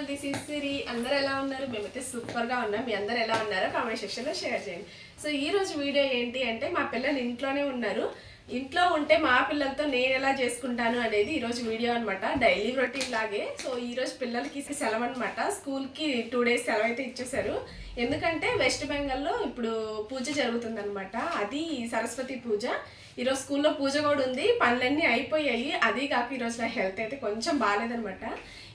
Channel this is సిరి అందరు ఎలా ఉన్నారు? మేమైతే సూపర్గా ఉన్నాం. మీ అందరు ఎలా ఉన్నారో కామెంట్ సెక్షన్లో షేర్ చేయండి. సో ఈ రోజు వీడియో ఏంటి అంటే మా పిల్లలు ఇంట్లోనే ఉన్నారు. ఇంట్లో ఉంటే మా పిల్లలతో నేను ఎలా చేసుకుంటాను అనేది ఈరోజు వీడియో అనమాట డైలీ రొటీన్ లాగే. సో ఈరోజు పిల్లలకి సెలవు అనమాట స్కూల్కి టూ డేస్ సెలవు అయితే ఇచ్చేసారు ఎందుకంటే వెస్ట్ బెంగాల్లో ఇప్పుడు పూజ జరుగుతుంది అది సరస్వతి పూజ. ఈరోజు స్కూల్లో పూజ కూడా ఉంది. పనులన్నీ అయిపోయాయి. అది కాక ఈరోజు నా హెల్త్ అయితే కొంచెం బాగాలేదనమాట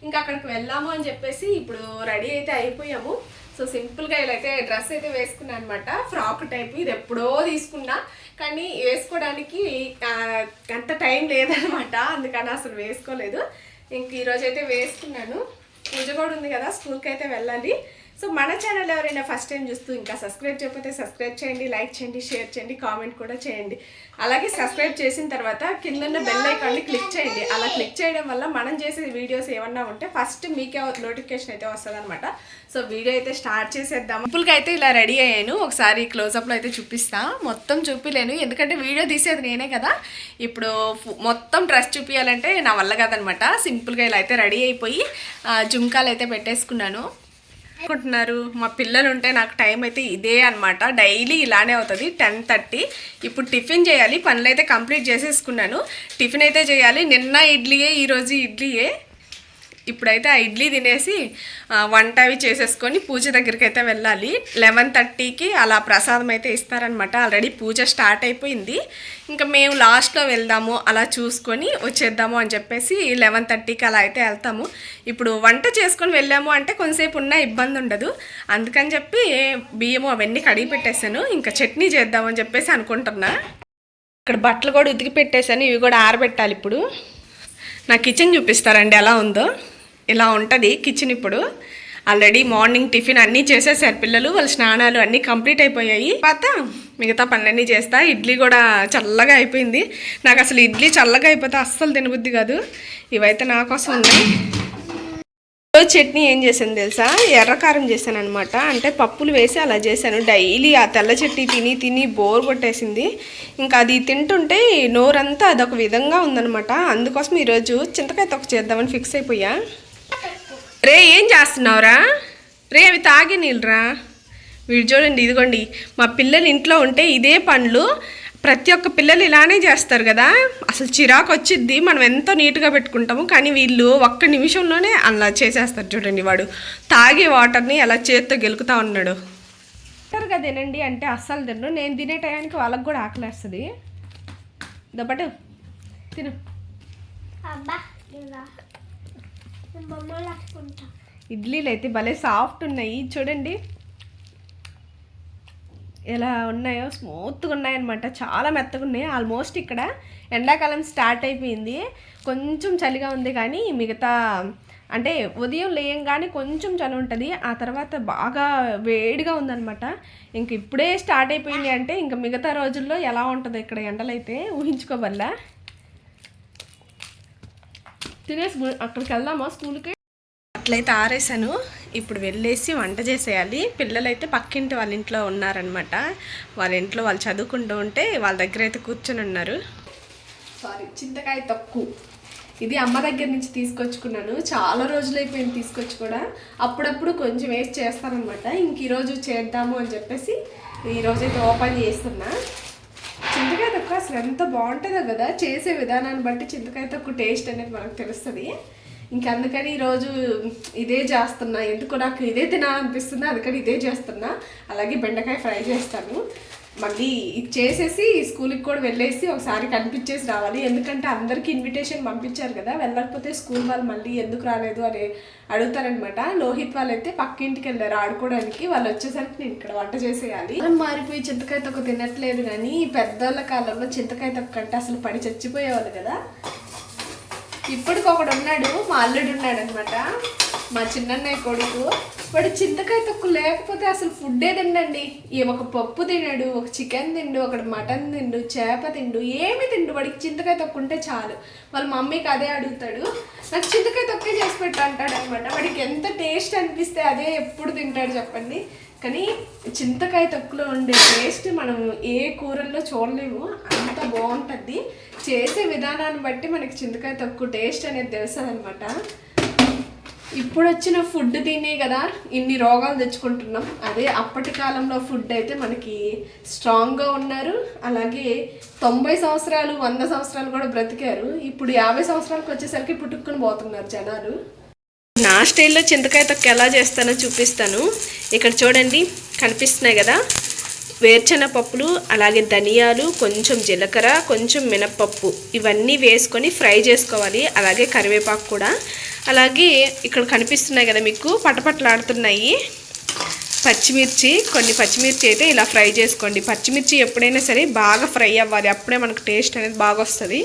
ఇంకా అక్కడికి వెళ్దాము అని చెప్పేసి ఇప్పుడు రెడీ అయితే అయిపోయాము. సో సింపుల్గా ఇలా అయితే డ్రెస్ అయితే వేసుకున్నాను అనమాట ఫ్రాక్ టైప్. ఇది ఎప్పుడో తీసుకున్నా. కానీ వేసుకోవడానికి అంత టైం లేదనమాట అందుకని అసలు వేసుకోలేదు. ఇంక ఈరోజు అయితే వేసుకున్నాను. పూజ కూడా ఉంది కదా స్కూల్కి అయితే వెళ్ళాలి. సో మన ఛానల్ ఎవరైనా ఫస్ట్ టైం చూస్తూ ఇంకా సబ్స్క్రైబ్ చేయకపోతే సబ్స్క్రైబ్ చేయండి లైక్ చేయండి షేర్ చేయండి కామెంట్ కూడా చేయండి. అలాగే సబ్స్క్రైబ్ చేసిన తర్వాత కింద ఉన్న బెల్ ఐకాన్ని క్లిక్ చేయండి. అలా క్లిక్ చేయడం వల్ల మనం చేసే వీడియోస్ ఏమన్నా ఉంటే ఫస్ట్ మీకే నోటిఫికేషన్ అయితే వస్తుంది అనమాట సో వీడియో అయితే స్టార్ట్ చేసేద్దాం. సింపుల్గా అయితే ఇలా రెడీ అయ్యాను. ఒకసారి క్లోజప్లో అయితే చూపిస్తా. మొత్తం చూపిలేను. ఎందుకంటే వీడియో తీసేది నేనే కదా. ఇప్పుడు మొత్తం డ్రెస్ చూపించాలంటే నా వల్ల కాదనమాట సింపుల్గా ఇలా అయితే రెడీ అయిపోయి జుంకాలు అయితే పెట్టేసుకున్నాను. అనుకుంటున్నారు. మా పిల్లలు ఉంటే నాకు టైం అయితే ఇదే అనమాట డైలీ ఇలానే అవుతుంది. Ten thirty. ఇప్పుడు టిఫిన్ చేయాలి. పనులు అయితే కంప్లీట్ చేసేసుకున్నాను. టిఫిన్ అయితే చేయాలి. నిన్న ఇడ్లీయే ఈరోజు ఇడ్లీయే. ఇప్పుడైతే ఆ ఇడ్లీ తినేసి వంట అవి చేసేసుకొని పూజ దగ్గరికి అయితే వెళ్ళాలి. లెవెన్ థర్టీకి అలా ప్రసాదం అయితే ఇస్తారనమాట ఆల్రెడీ పూజ స్టార్ట్ అయిపోయింది. ఇంకా మేము లాస్ట్లో వెళ్దాము అలా చూసుకొని వచ్చేద్దాము అని చెప్పేసి లెవెన్ థర్టీకి అలా అయితే వెళ్తాము. ఇప్పుడు వంట చేసుకొని వెళ్ళాము అంటే కొంతసేపు ఉన్న ఇబ్బంది ఉండదు. అందుకని చెప్పి బియ్యము అవన్నీ కడిగి పెట్టేశాను. ఇంకా చట్నీ చేద్దామని చెప్పేసి అనుకుంటున్నా. ఇక్కడ బట్టలు కూడా ఉతికి పెట్టేశాను ఇవి కూడా ఆరబెట్టాలి ఇప్పుడు. నా కిచెన్ చూపిస్తారండి ఎలా ఉందో. ఇలా ఉంటుంది కిచెన్ ఇప్పుడు. ఆల్రెడీ మార్నింగ్ టిఫిన్ అన్నీ చేసేసారు పిల్లలు వాళ్ళ స్నానాలు అన్నీ కంప్లీట్ అయిపోయాయి. తర్వాత మిగతా పనులన్నీ చేస్తా. ఇడ్లీ కూడా చల్లగా అయిపోయింది. నాకు అసలు ఇడ్లీ చల్లగా అయిపోతే అస్సలు తినబుద్ధి కాదు. ఇవైతే నా కోసం ఉన్నాయి. రోజు చట్నీ ఏం చేశాను తెలుసా? ఎర్రకారం చేశాను అనమాట అంటే పప్పులు వేసి అలా చేశాను. డైలీ ఆ తెల్ల చట్నీ తిని తిని బోర్ కొట్టేసింది. ఇంకా అది తింటుంటే నోరంతా అదొక విధంగా ఉందనమాట అందుకోసం ఈరోజు చింతకాయ తొక్క చేద్దామని ఫిక్స్ అయిపోయా. రే ఏం చేస్తున్నావురా? రే అవి తాగి నీళ్ళరా. వీడు చూడండి ఇదిగోండి. మా పిల్లలు ఇంట్లో ఉంటే ఇదే పనులు. ప్రతి ఒక్క పిల్లలు ఇలానే చేస్తారు కదా. అసలు చిరాకు వచ్చిద్ది. మనం ఎంతో నీట్గా పెట్టుకుంటాము. కానీ వీళ్ళు ఒక్క నిమిషంలోనే అలా చేసేస్తారు చూడండి వాడు. తాగే వాటర్ని అలా చేత్తో గెలుకుతా ఉన్నాడు. తింటారు తినండి అంటే అస్సలు తినరు నేను తినే టయానికి వాళ్ళకి కూడా ఆకలేస్తుంది. దబ్బటు తిను. అబ్బా ఇడ్లీలు అయితే భలే సాఫ్ట్ ఉన్నాయి. చూడండి. ఎలా ఉన్నాయో స్మూత్గా ఉన్నాయన్నమాట. చాలా మెత్తగా ఉన్నాయి. ఆల్మోస్ట్ ఇక్కడ ఎండాకాలం స్టార్ట్ అయిపోయింది. కొంచెం చలిగా ఉంది కానీ మిగతా అంటే ఉదయం లేయంగానే కొంచెం చలి ఉంటుంది. ఆ తర్వాత బాగా వేడిగా ఉందన్నమాట. ఇంక ఇప్పుడే స్టార్ట్ అయిపోయింది అంటే ఇంకా మిగతా రోజుల్లో ఎలా ఉంటుంది ఇక్కడ ఎండలైతే ఊహించుకోవల్లా తినేసి అక్కడికి వెళ్దామా స్కూల్కి? అట్లయితే ఆరేసాను. ఇప్పుడు వెళ్ళేసి వంట చేసేయాలి. పిల్లలైతే పక్కింటి వాళ్ళ ఇంట్లో ఉన్నారనమాట వాళ్ళ ఇంట్లో వాళ్ళు చదువుకుంటూ ఉంటే వాళ్ళ దగ్గర అయితే కూర్చొని ఉన్నారు. సారీ చింతకాయ తక్కువ ఇది అమ్మ దగ్గర నుంచి తీసుకొచ్చుకున్నాను. చాలా రోజులు అయిపోయింది తీసుకొచ్చి కూడా. అప్పుడప్పుడు కొంచెం వేస్ట్ చేస్తానమాట ఇంక ఈరోజు చేద్దాము అని చెప్పేసి ఈరోజు అయితే ఓపెన్ చేస్తున్నా. చింతకాయ తొక్క అసలు ఎంత బాగుంటుందో కదా చేసే విధానాన్ని బట్టి చింతకాయ తొక్క టేస్ట్ అనేది మనకు తెలుస్తుంది. ఇంక అందుకని ఈరోజు ఇదే చేస్తున్నా ఎందుకు నాకు ఇదే తినాలనిపిస్తుంది అందుకని ఇదే చేస్తున్నా. అలాగే బెండకాయ ఫ్రై చేస్తాను. మళ్ళీ ఇది చేసేసి స్కూల్కి కూడా వెళ్ళేసి ఒకసారి కనిపించేసి రావాలి. ఎందుకంటే అందరికీ ఇన్విటేషన్ పంపించారు కదా. వెళ్ళకపోతే స్కూల్ వాళ్ళు మళ్ళీ ఎందుకు రాలేదు అని అడుగుతారనమాట లోహిత్ వాళ్ళు అయితే పక్కింటికి వెళ్ళారు ఆడుకోవడానికి. వాళ్ళు వచ్చేసరికి నేను ఇక్కడ వంట చేసేయాలి. మనం మారిపోయి చింతకాయ తొక్క తినట్లేదు కానీ పెద్దోళ్ళ కాలంలో చింతకాయ తొక్క అంటే అసలు పడి చచ్చిపోయేవాళ్ళు కదా. ఇప్పటికి ఒకడు ఉన్నాడు. మా అల్లుడు ఉన్నాడు అనమాట మా చిన్నన్నయ్య కొడుకు వాడు చింతకాయ తొక్కు లేకపోతే అసలు ఫుడ్డే తిండండి ఈ ఒక పప్పు తినడు ఒక చికెన్ తిండు ఒకటి మటన్ తిండు చేప తిండు ఏమి తిండు. వాడికి చింతకాయ తొక్కు ఉంటే చాలు. వాళ్ళ మమ్మీకి అదే అడుగుతాడు. నాకు చింతకాయ తొక్కే చేసి పెట్టు అంటాడు అనమాట వాడికి ఎంత టేస్ట్ అనిపిస్తే అదే ఎప్పుడు తింటాడు చెప్పండి. కానీ చింతకాయ తొక్కులో ఉండే టేస్ట్ మనం ఏ కూరల్లో చూడలేము. అంత బాగుంటుంది. చేసే విధానాన్ని బట్టి మనకి చింతకాయ తొక్కు టేస్ట్ అనేది తెలుస్తుంది అనమాట ఇప్పుడు వచ్చిన ఫుడ్ తినే కదా ఇన్ని రోగాలు తెచ్చుకుంటున్నాం. అదే అప్పటి కాలంలో ఫుడ్ అయితే మనకి స్ట్రాంగ్గా ఉన్నారు. అలాగే తొంభై సంవత్సరాలు వంద సంవత్సరాలు కూడా బ్రతికారు. ఇప్పుడు యాభై సంవత్సరాలకు వచ్చేసరికి పుట్టుక్కుని పోతున్నారు జనాలు. నా స్టైల్లో చింతకాయ తొక్క ఎలా చేస్తానో చూపిస్తాను. ఇక్కడ చూడండి కనిపిస్తున్నాయి కదా. వేరుచెన పప్పులు అలాగే ధనియాలు కొంచెం జీలకర్ర కొంచెం మినప్పప్పు ఇవన్నీ వేసుకొని ఫ్రై చేసుకోవాలి. అలాగే కరివేపాకు కూడా. అలాగే ఇక్కడ కనిపిస్తున్నాయి కదా మీకు పటపట్లాడుతున్నాయి. పచ్చిమిర్చి కొన్ని పచ్చిమిర్చి అయితే ఇలా ఫ్రై చేసుకోండి. పచ్చిమిర్చి ఎప్పుడైనా సరే బాగా ఫ్రై అవ్వాలి. అప్పుడే మనకు టేస్ట్ అనేది బాగా వస్తుంది.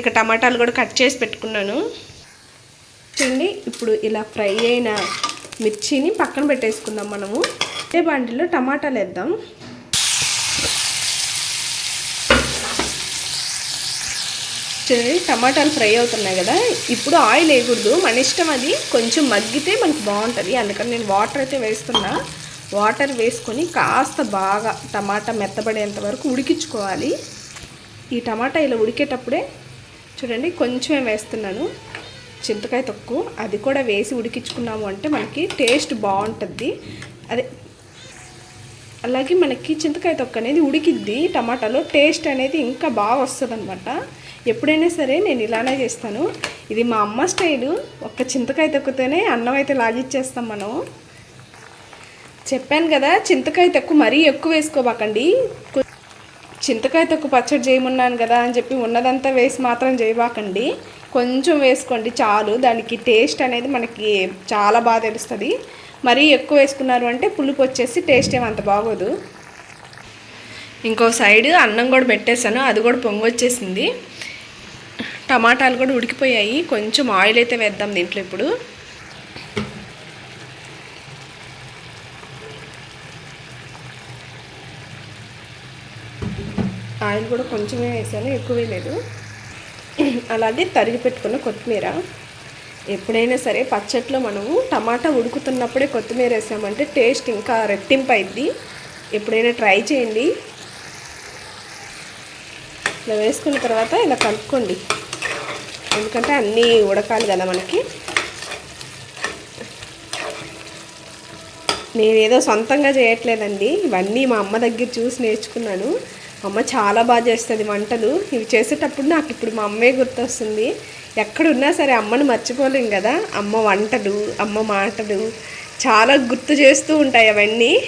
ఇక టమాటాలు కూడా కట్ చేసి పెట్టుకున్నాను. చూడండి ఇప్పుడు ఇలా ఫ్రై అయిన మిర్చిని పక్కన పెట్టేసుకుందాం మనము. ఇదే బండిలో టమాటాలు వేద్దాం. చూడండి టమాటాలు ఫ్రై అవుతున్నాయి కదా. ఇప్పుడు ఆయిల్ వేయకూడదు. మన ఇష్టం అది. కొంచెం మగ్గితే మనకు బాగుంటుంది. అందుకని నేను వాటర్ అయితే వేస్తున్నా. వాటర్ వేసుకొని కాస్త బాగా టమాటా మెత్తబడేంత వరకు ఉడికించుకోవాలి. ఈ టమాటా ఇలా ఉడికేటప్పుడే చూడండి కొంచెమే వేస్తున్నాను. చింతకాయ తక్కువ అది కూడా వేసి ఉడికించుకున్నాము అంటే మనకి టేస్ట్ బాగుంటుంది. అదే అలాగే మనకి చింతకాయ తొక్క అనేది ఉడికిద్ది టమాటాలో టేస్ట్ అనేది ఇంకా బాగా వస్తుంది ఎప్పుడైనా సరే నేను ఇలానే చేస్తాను. ఇది మా అమ్మ స్టైలు. ఒక్క చింతకాయ తొక్కుతోనే అన్నం అయితే లాగిచ్చేస్తాం మనం. చెప్పాను కదా చింతకాయ తొక్కు మరీ ఎక్కువ వేసుకోబాకండి. చింతకాయ తొక్కు పచ్చడి చేయమన్నాను కదా అని చెప్పి ఉన్నదంతా వేసి మాత్రం చేయబాకండి. కొంచెం వేసుకోండి చాలు. దానికి టేస్ట్ అనేది మనకి చాలా బాగా తెలుస్తుంది. మరీ ఎక్కువ వేసుకున్నారు అంటే పులుపు వచ్చేసి టేస్ట్ ఏమంత బాగోదు. ఇంకో సైడ్ అన్నం కూడా పెట్టేశాను అది కూడా పొంగొచ్చేసింది టమాటాలు కూడా ఉడికిపోయాయి కొంచెం ఆయిల్ అయితే వేద్దాం దీంట్లో ఇప్పుడు. ఆయిల్ కూడా కొంచెమే వేసాను ఎక్కువ లేదు. అలాగే తరిగి పెట్టుకున్న కొత్తిమీర. ఎప్పుడైనా సరే పచ్చట్లో మనము టమాటా ఉడుకుతున్నప్పుడే కొత్తిమీర వేసామంటే టేస్ట్ ఇంకా రెట్టింపు ఎప్పుడైనా ట్రై చేయండి. ఇలా వేసుకున్న తర్వాత ఇలా కలుపుకోండి. ఎందుకంటే అన్నీ ఉడకాలి కదా మనకి. నేనేదో సొంతంగా చేయట్లేదండి. ఇవన్నీ మా అమ్మ దగ్గర చూసి నేర్చుకున్నాను. అమ్మ చాలా బాగా చేస్తుంది వంటలు. ఇవి చేసేటప్పుడు నాకు ఇప్పుడు మా అమ్మే గుర్తొస్తుంది. ఎక్కడున్నా సరే అమ్మను మర్చిపోలేం కదా. అమ్మ వంటలు అమ్మ మాటలు చాలా గుర్తు చేస్తూ ఉంటాయి అవన్నీ.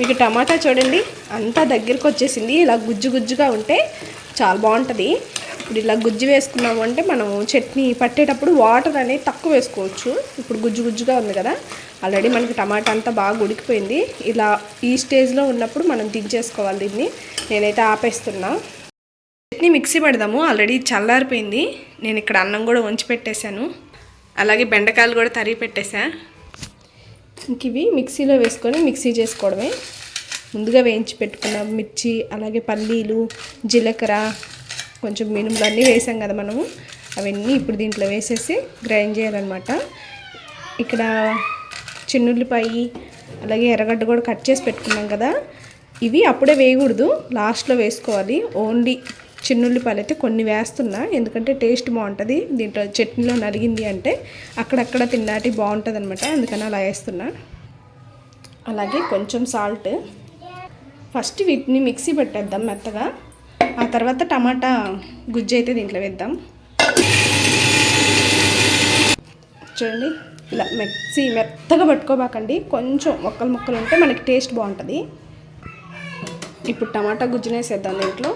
మీకు టమాటా చూడండి. అంతా దగ్గరికి వచ్చేసింది. ఇలా గుజ్జు గుజ్జుగా ఉంటే చాలా బాగుంటుంది. ఇప్పుడు ఇలా గుజ్జు వేసుకున్నాము అంటే మనం చట్నీ పట్టేటప్పుడు వాటర్ అనేది తక్కువ వేసుకోవచ్చు. ఇప్పుడు గుజ్జు గుజ్జుగా ఉంది కదా. ఆల్రెడీ మనకి టమాటా అంతా బాగా ఉడికిపోయింది. ఇలా ఈ స్టేజ్లో ఉన్నప్పుడు మనం దించేసుకోవాలి దీన్ని. నేనైతే ఆపేస్తున్నా. చట్నీ మిక్సీ పెడదాము. ఆల్రెడీ చల్లారిపోయింది. నేను ఇక్కడ అన్నం కూడా వంచి పెట్టేశాను. అలాగే బెండకాయలు కూడా తరిగి పెట్టేశా. ఇంక ఇవి మిక్సీలో వేసుకొని మిక్సీ చేసుకోవడమే. ముందుగా వేయించి పెట్టుకున్న మిర్చి అలాగే పల్లీలు జీలకర్ర కొంచెం మినుములు అన్నీ వేసాం కదా మనము. అవన్నీ ఇప్పుడు దీంట్లో వేసేసి గ్రైండ్ చేయాలన్నమాట. ఇక్కడ చిన్నుల్లిపాయి అలాగే ఎర్రగడ్డ కూడా కట్ చేసి పెట్టుకున్నాం కదా. ఇవి అప్పుడే వేయకూడదు. లాస్ట్లో వేసుకోవాలి. ఓన్లీ చిన్నుల్లిపాయలు అయితే కొన్ని వేస్తున్నా. ఎందుకంటే టేస్ట్ బాగుంటుంది. దీంట్లో చట్నీలో నలిగింది అంటే అక్కడక్కడ తిన్నాటి బాగుంటుంది అనమాట అందుకని అలా వేస్తున్నా. అలాగే కొంచెం సాల్ట్. ఫస్ట్ వీటిని మిక్సీ పెట్టేద్దాం మెత్తగా. ఆ తర్వాత టమాటా గుజ్జు అయితే దీంట్లో వేద్దాం. చూడండి. ఇలా మిక్సీ మెత్తగా పట్టుకోబాకండి. కొంచెం మొక్కలు మొక్కలు ఉంటే మనకి టేస్ట్ బాగుంటుంది. ఇప్పుడు టమాటా గుజ్జునేసేద్దాం దీంట్లో.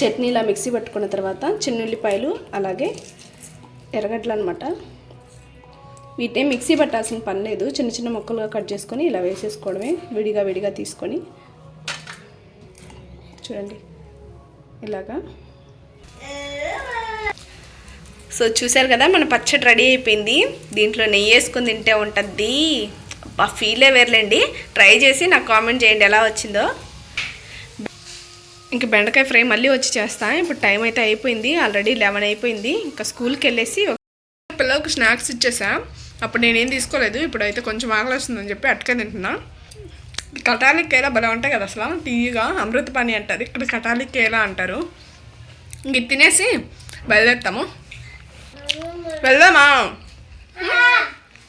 చట్నీ ఇలా మిక్సీ పట్టుకున్న తర్వాత చిన్నుల్లిపాయలు అలాగే ఎర్రగడ్డలు అనమాట వీటే మిక్సీ పట్టాల్సిన పని లేదు. చిన్న చిన్న ముక్కలుగా కట్ చేసుకొని ఇలా వేసేసుకోవడమే. విడిగా విడిగా తీసుకొని. చూడండి. ఇలాగా. సో చూశారు కదా మన పచ్చడి రెడీ అయిపోయింది. దీంట్లో నెయ్యి వేసుకొని తింటే ఉంటుంది ఆ ఫీలే వేర్లేండి. ట్రై చేసి నాకు కామెంట్ చేయండి ఎలా వచ్చిందో. ఇంక బెండకాయ ఫ్రై మళ్ళీ వచ్చి చేస్తా. ఇప్పుడు టైం అయితే అయిపోయింది. ఆల్రెడీ లెవెన్ అయిపోయింది. ఇంకా స్కూల్కి వెళ్ళేసి పిల్లలకు స్నాక్స్ ఇచ్చేసా. అప్పుడు నేనేం తీసుకోలేదు. ఇప్పుడు అయితే కొంచెం ఆకలి వస్తుందని చెప్పి అట్కే తింటున్నా. కటాలి కేలా భలే ఉంటాయి కదా అసలు. తీయగా అమృత పాని అంటారు. ఇక్కడ కటాలి కేలా అంటారు. ఇంక తినేసి బయలుదేరుతాము. వెళ్దామా?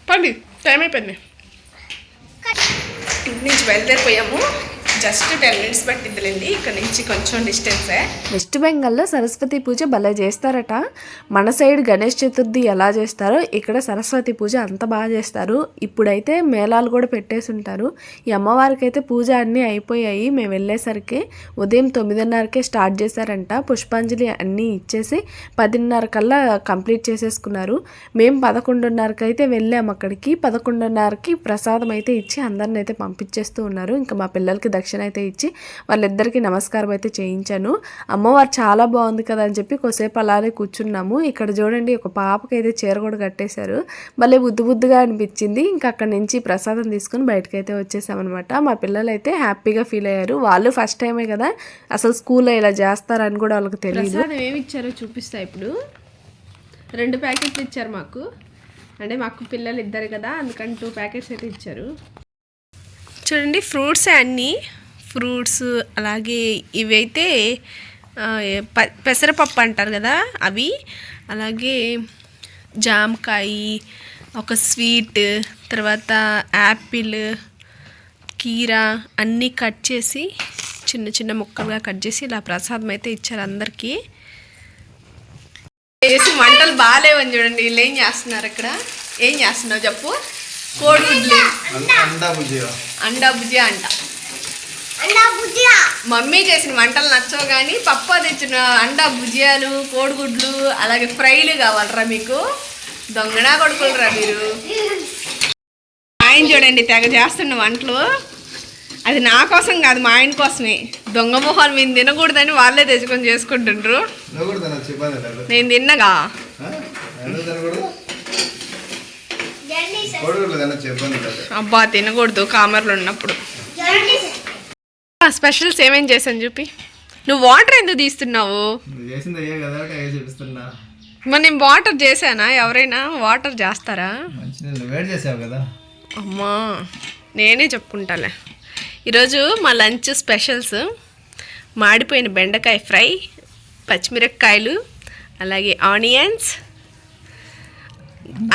పండి టైం అయిపోయింది. ఇంటి నుంచి బయలుదేరిపోయాము. జస్ట్ టెన్ మినిట్స్ పట్టిద్దిలేండి. ఇక్కడ నుంచి కొంచెం డిస్టెన్సే వెస్ట్ బెంగాల్లో సరస్వతి పూజ భలే చేస్తారట. మన సైడ్ గణేష్ చతుర్థి ఎలా చేస్తారో ఇక్కడ సరస్వతి పూజ అంత బాగా చేస్తారు. ఇప్పుడైతే మేళాలు కూడా పెట్టేసి ఉంటారు. ఈ అమ్మవారికి అయితే పూజ అన్నీ అయిపోయాయి. మేము వెళ్ళేసరికి ఉదయం తొమ్మిదిన్నరకే స్టార్ట్ చేశారంట. పుష్పాంజలి అన్నీ ఇచ్చేసి పదిన్నర కల్లా కంప్లీట్ చేసేసుకున్నారు. మేము పదకొండున్నరకి అయితే వెళ్ళాము అక్కడికి. పదకొండున్నరకి ప్రసాదం అయితే ఇచ్చి అందరిని అయితే పంపించేస్తూ ఉన్నారు. ఇంకా మా పిల్లలకి దక్షిణ అయితే ఇచ్చి వాళ్ళిద్దరికీ నమస్కారం అయితే చేయించాను. అమ్మవారు చాలా బాగుంది కదా అని చెప్పి కొద్దిసేపు అలానే కూర్చున్నాము. ఇక్కడ చూడండి ఒక పాపకి అయితే చీర కూడా కట్టేశారు. భలే బుద్ధి బుద్ధిగా అనిపించింది. ఇంకా అక్కడి నుంచి ప్రసాదం తీసుకుని బయటకు అయితే వచ్చేసామన్నమాట. మా పిల్లలు అయితే హ్యాపీగా ఫీల్ అయ్యారు. వాళ్ళు ఫస్ట్ టైమే కదా అసలు స్కూల్లో ఇలా చేస్తారని కూడా వాళ్ళకి తెలియదు ఏమి ఇచ్చారో చూపిస్తా ఇప్పుడు. రెండు ప్యాకెట్లు ఇచ్చారు మాకు. అంటే మాకు పిల్లలు ఇద్దరు కదా అందుకని టూ ప్యాకెట్స్ అయితే ఇచ్చారు. చూడండి ఫ్రూట్స్ అన్నీ. ఫ్రూట్స్ అలాగే ఇవైతే ప- పెసరపప్పు అంటారు కదా అవి. అలాగే జామకాయ ఒక స్వీట్ తర్వాత యాపిల్ కీరా అన్నీ కట్ చేసి చిన్న చిన్న ముక్కలుగా కట్ చేసి ఇలా ప్రసాదం అయితే ఇచ్చారు అందరికీ. చేసి వంటలు బాగాలేవని చూడండి వీళ్ళు ఏం చేస్తున్నారు ఇక్కడ? ఏం చేస్తున్నావు చెప్పు? కోడిగుడ్లు. అండా భుజియా అంట. మమ్మీ చేసిన వంటలు నచ్చవు కానీ పప్ప తెచ్చిన అండా భుజియాలు కోడిగుడ్లు అలాగే ఫ్రైలు కావాలరా మీకు? దొంగనా కొడుకులరా మీరు? ఆయన చూడండి తెగ చేస్తున్న వంటలు. అది నా కోసం కాదు మా ఆయన కోసమే. దొంగ మొహాలు మేము తినకూడదని వాళ్ళే తెచ్చుకొని చేసుకుంటుండ్రు. నేను తిన్నగా? అబ్బా తినకూడదు కామర్లు ఉన్నప్పుడు. స్పెషల్స్ ఏమేం చేశాను చూపి. నువ్వు వాటర్ ఎందుకు తీస్తున్నావు? నువ్వు చేసింది అయ్యే కదా ఒకటి అయ్యే చూపిస్తున్నా. మరి నేను వాటర్ చేశానా? ఎవరైనా వాటర్ చేస్తారా? మంచి నీళ్ళు వేడి చేసావు కదా. అమ్మా నేనే చెప్పుకుంటాలే. ఈరోజు మా లంచ్ స్పెషల్స్ మాడిపోయిన బెండకాయ ఫ్రై పచ్చిమిరపకాయలు అలాగే ఆనియన్స్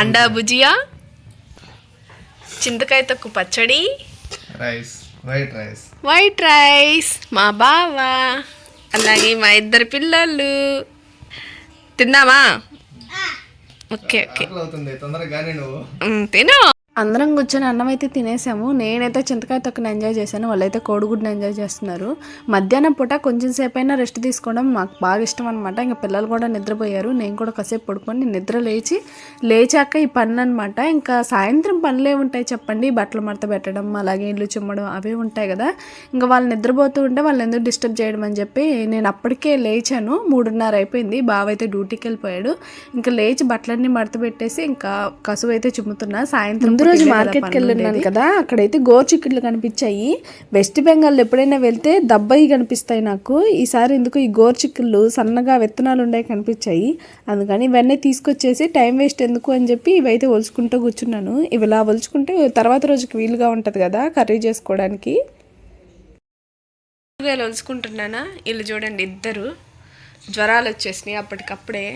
అండా భుజియా చింతకాయ తొక్కు పచ్చడి rice. White rice white rice మా బావ అలాగే మా ఇద్దరు పిల్లలు తిందామా ఓకే ఓకే. తిను. అందరం కూర్చొని అన్నం అయితే తినేసాము. నేనైతే చింతకాయ తొక్కను ఎంజాయ్ చేశాను. వాళ్ళైతే కోడిగుడ్డుని ఎంజాయ్ చేస్తున్నారు. మధ్యాహ్నం పూట కొంచెం సేపు అయినా రెస్ట్ తీసుకోవడం మాకు బాగా ఇష్టం అనమాట ఇంకా పిల్లలు కూడా నిద్రపోయారు. నేను కూడా కాసేపు పడుకొని నిద్ర లేచి లేచాక ఈ పనులు అనమాట ఇంకా సాయంత్రం పనులే ఉంటాయి చెప్పండి. బట్టలు మడత పెట్టడం అలాగే ఇల్లు చిమ్మడం అవే ఉంటాయి కదా. ఇంకా వాళ్ళు నిద్రపోతూ ఉంటే వాళ్ళు ఎందుకు డిస్టర్బ్ చేయడం అని చెప్పి నేను అప్పటికే లేచాను. మూడున్నర అయిపోయింది. బావ అయితే డ్యూటీకి వెళ్ళిపోయాడు. ఇంకా లేచి బట్టలన్నీ మడత పెట్టేసి ఇంకా కసువు అయితే చిమ్ముతున్నా. సాయంత్రం రోజు మార్కెట్కి వెళ్ళినాను కదా అక్కడైతే గోరుచిక్కుట్లు కనిపించాయి. వెస్ట్ బెంగాల్ ఎప్పుడైనా వెళ్తే దబ్బయి కనిపిస్తాయి నాకు. ఈసారి ఎందుకు ఈ గోరుచిక్కుళ్ళు సన్నగా విత్తనాలు ఉండే కనిపించాయి. అందుకని ఇవన్నీ తీసుకొచ్చేసి టైం వేస్ట్ ఎందుకు అని చెప్పి ఇవైతే ఒలుచుకుంటూ కూర్చున్నాను. ఇవి ఇలా ఒలుచుకుంటే తర్వాత రోజుకి వీలుగా ఉంటుంది కదా కర్రీ చేసుకోవడానికి. కూరగాయలు వలుచుకుంటున్నానా వీళ్ళు చూడండి ఇద్దరు. జ్వరాలు వచ్చేసినాయి అప్పటికప్పుడే.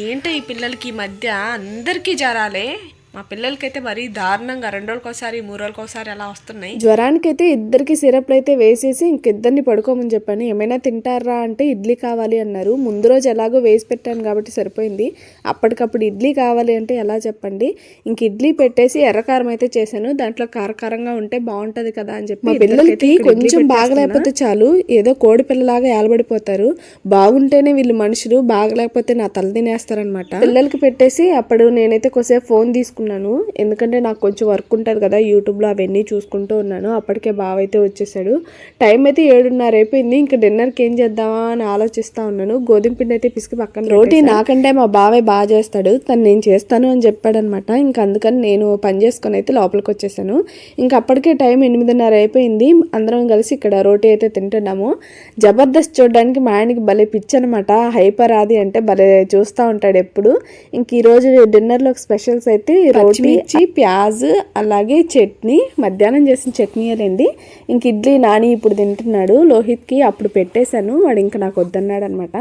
ఏంటో ఈ పిల్లలకి ఈ మధ్య? అందరికీ జ్వరాలే. మా పిల్లలకైతే మరీ దారుణంగా రెండు రోజులకోసారి మూడు రోజులకోసారి అలా వస్తున్నాయి. జ్వరానికైతే ఇద్దరికి సిరప్లు అయితే వేసేసి ఇంకిద్దరిని పడుకోమని చెప్పాను ఏమైనా తింటారా అంటే ఇడ్లీ కావాలి అన్నారు. ముందు రోజు ఎలాగో వేసి పెట్టాను కాబట్టి సరిపోయింది. అప్పటికప్పుడు ఇడ్లీ కావాలి అంటే ఎలా చెప్పండి? ఇంక ఇడ్లీ పెట్టేసి ఎర్రకారం అయితే చేశాను. దాంట్లో కారకారంగా ఉంటే బాగుంటది కదా అని చెప్పి మా పిల్లలకి కొంచెం బాగలేకపోతే చాలు. ఏదో కోడి పిల్లలాగా ఏలబడిపోతారు. బాగుంటేనే వీళ్ళు మనుషులు బాగలేకపోతే నా తల తినేస్తారనమాట పిల్లలకి పెట్టేసి అప్పుడు నేనైతే కొద్దిసేపు ఫోన్ తీసుకున్నాను ఎందుకంటే నాకు కొంచెం వర్క్ ఉంటుంది కదా యూట్యూబ్లో అవన్నీ చూసుకుంటూ ఉన్నాను. అప్పటికే బావ అయితే వచ్చేసాడు. టైం అయితే ఏడున్నర అయిపోయింది ఇంకా డిన్నర్కి ఏం చేద్దామా అని ఆలోచిస్తా ఉన్నాను. గోధుమ పిండి అయితే పిసికి పక్కన రోటీ నాకంటే మా బావే బాగా చేస్తాడు. తను నేను చేస్తాను అని చెప్పాడనమాట. ఇంకా అందుకని నేను పని చేసుకొని అయితే లోపలికి వచ్చేసాను. ఇంకా అప్పటికే టైం ఎనిమిదిన్నర అయిపోయింది అందరం కలిసి ఇక్కడ రోటీ అయితే తింటున్నాము. జబర్దస్త్ చూడడానికి మా ఆయనకి భలే పిచ్చి అనమాట హైపర్ ఆది అంటే భలే చూస్తూ ఉంటాడు ఎప్పుడు. ఇంక ఈరోజు డిన్నర్లో స్పెషల్స్ అయితే రోటీ మిర్చి ప్యాజ్ అలాగే చట్నీ మధ్యాహ్నం చేసిన చట్నీలండి ఇంక ఇడ్లీ నాని ఇప్పుడు తింటున్నాడు. లోహిత్కి అప్పుడు పెట్టేశాను. వాడు ఇంకా నాకు వద్దన్నాడు అనమాట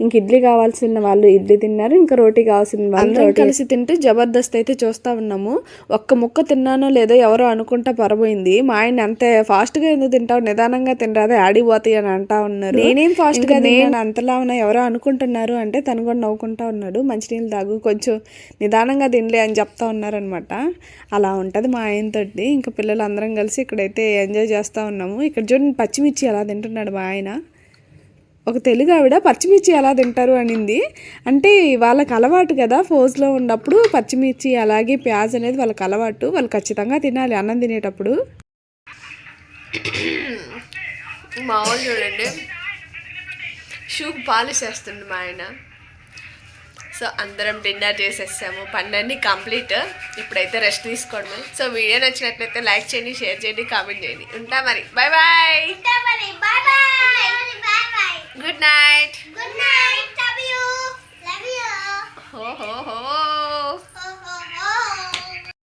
ఇంక ఇడ్లీ కావాల్సిన వాళ్ళు ఇడ్లీ తిన్నారు. ఇంకా రోటీ కావాల్సిన వాళ్ళు కలిసి తింటూ జబర్దస్త్ అయితే చూస్తా ఉన్నాము. ఒక్క ముక్క తిన్నానో లేదో ఎవరో అనుకుంటా పరబోయింది. మా ఆయన అంతే ఫాస్ట్గా ఎందుకు తింటావు? నిదానంగా తినరాదే ఆడిపోతాయి అని అంటా ఉన్నారు. నేనేం ఫాస్ట్గా నేను అంతలా ఉన్నా ఎవరో అనుకుంటున్నారు అంటే తను కూడా నవ్వుకుంటా ఉన్నాడు. మంచినీళ్ళు తాగు కొంచెం నిదానంగా తినలే అని చెప్తా ఉన్నారనమాట అలా ఉంటుంది మా ఆయనతోటి. ఇంకా పిల్లలు అందరం కలిసి ఇక్కడైతే ఎంజాయ్ చేస్తూ ఉన్నాము. ఇక్కడ చూడండి పచ్చిమిర్చి ఎలా తింటున్నాడు మా ఆయన. ఒక తెలుగు ఆవిడ పచ్చిమిర్చి ఎలా తింటారు అనింది. అంటే వాళ్ళకి అలవాటు కదా ఫోజ్లో ఉన్నప్పుడు పచ్చిమిర్చి అలాగే ప్యాజ్ అనేది వాళ్ళకి అలవాటు. వాళ్ళు ఖచ్చితంగా తినాలి అన్నం తినేటప్పుడు. మామూలు చూడండి. షూ పాలిష్ చేస్తుండు మా ఆయన. సో అందరం డిన్నర్ చేసేసాము. అన్ని కంప్లీట్. ఇప్పుడైతే రెస్ట్ తీసుకోండి. సో వీడియో నచ్చినట్లయితే లైక్ చేయండి షేర్ చేయండి కామెంట్ చేయండి. ఉంటా మరి. Bye. Bye good night good